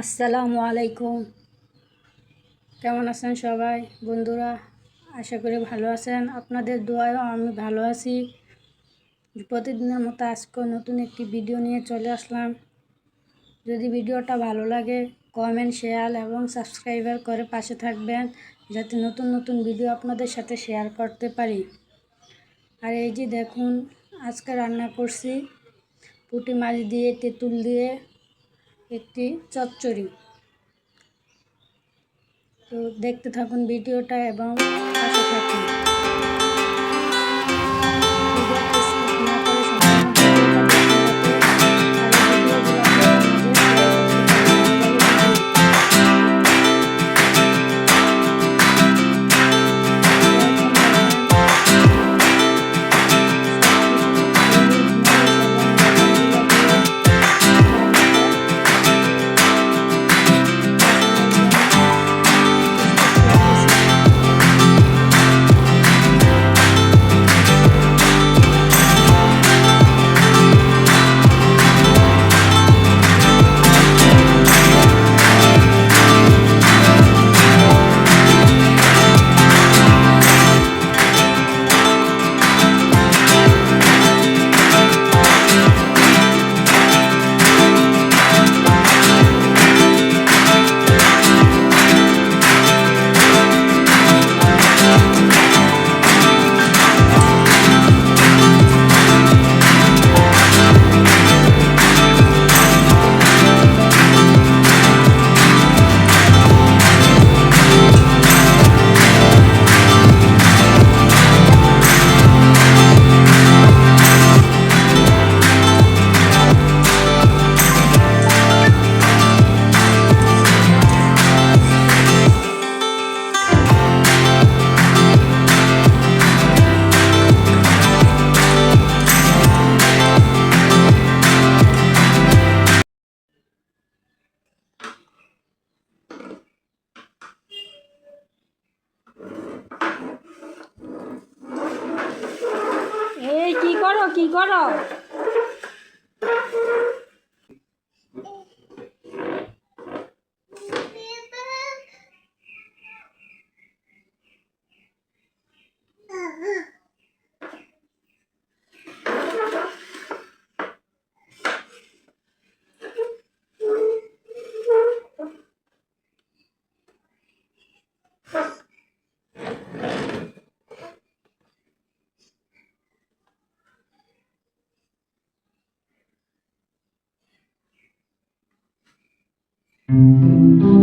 আসসালামু আলাইকুম। কেমন আছেন সবাই? বন্ধুরা, আশা করি ভালো আছেন। আপনাদের দোয়ায়ও আমি ভালো আছি। প্রতিদিনের মতো আজকে নতুন একটি ভিডিও নিয়ে চলে আসলাম। যদি ভিডিওটা ভালো লাগে কমেন্ট শেয়ার এবং সাবস্ক্রাইবার করে পাশে থাকবেন, যাতে নতুন নতুন ভিডিও আপনাদের সাথে শেয়ার করতে পারি। আর এই যে দেখুন, আজকে রান্না করছি। পুঁটি মাছ দিয়ে, তেঁতুল দিয়ে একটি চচ্চড়ি। তো দেখতে থাকুন ভিডিওটা এবং পাশে থাকুন। কি করো? うん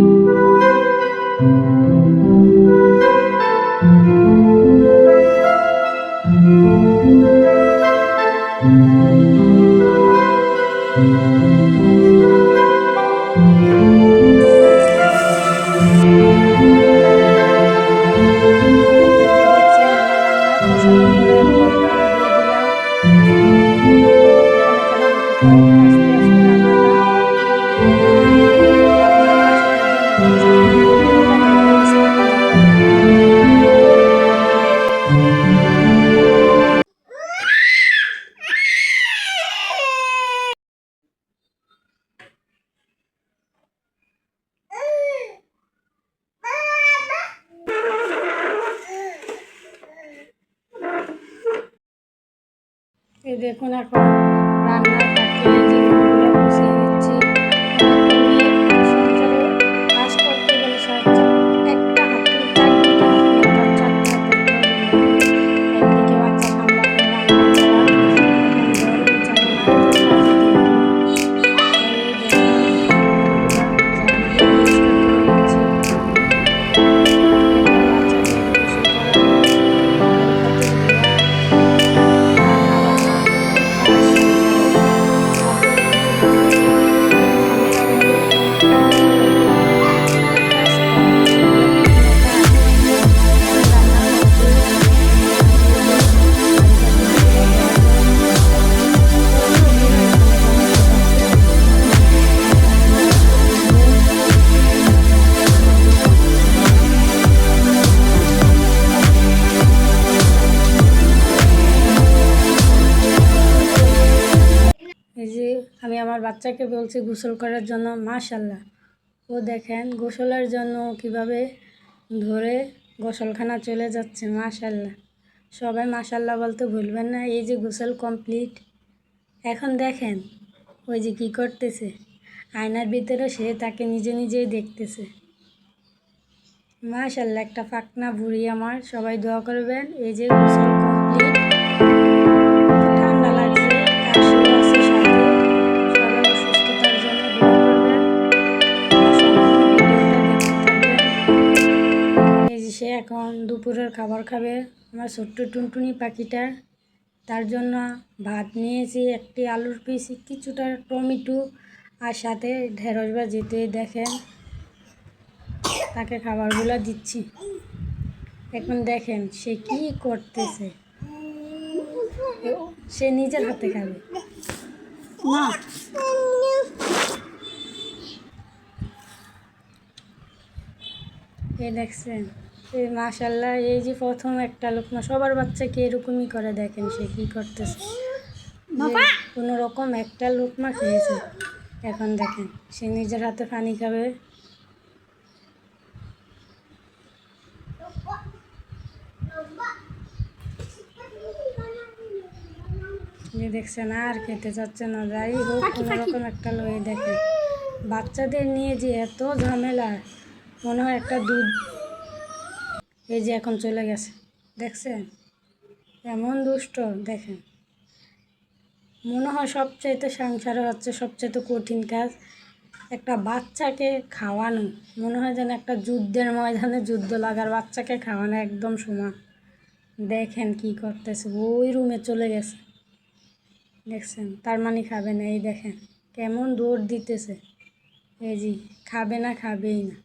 দেখুন এখন রান্নার আমার বাচ্চাকে বলছি গোসল করার জন্য, মাশাল্লাহ। ও দেখেন গোসলের জন্য কীভাবে ধরে গোসলখানা চলে যাচ্ছে, মাশাল্লাহ। সবাই মাশাল্লাহ বলতে ভুলবেন না, এই যে গোসল কমপ্লিট। এখন দেখেন ওই যে কী করতেছে। আয়নার ভিতরে সে তাকে নিজে নিজেই দেখতেছে। মাশাল্লাহ, একটা পাকনা বুড়ি আমার, সবাই দোয়া করবেন, এই যে গোসল এখন দুপুরের খাবার খাবে আমার ছোট্ট টুনটুনি পাখিটা। তার জন্য ভাত নিয়েছি একটি আলুর পিস কিছুটা টমেটো আর সাথে ঢেঁড়স বা যেতে দেখেন তাকে খাবারগুলো দিচ্ছি। এখন দেখেন সে কি করতেছে। সে নিজের হাতে খাবে। না। এই দেখছেন মাশাল্লাহ এই যে প্রথম একটা লোকমা সবার বাচ্চাকে এরকমই করে দেখেন সে কি করতেছে? কোনো রকম একটা লোকমা খেয়েছে। এখন দেখেন সে নিজের হাতে পানি খাবে। যে দেখছেন আর খেতে চাচ্ছে না যাই হোক কোনো রকম একটা লয়ে দেখে বাচ্চাদের নিয়ে যে এত ঝামেলা মনে হয় একটা দুধ এই যে এখন চলে গেছে, দেখছেন? এমন দুষ্ট, দেখেন। মনে হয় সবচাইতে সংসারে হচ্ছে সবচাইতে কঠিন কাজ একটা বাচ্চাকে খাওয়ানো। মনে হয় যেন একটা যুদ্ধের ময়দানে যুদ্ধ লাগার বাচ্চাকে খাওয়ানো একদম সমান। দেখেন কি করতেছে, ওই রুমে চলে গেছে। দেখছেন? তার মানে খাবে না, এই দেখেন, কেমন দৌড় দিতেছে। এই জি খাবে না, খাবেই না।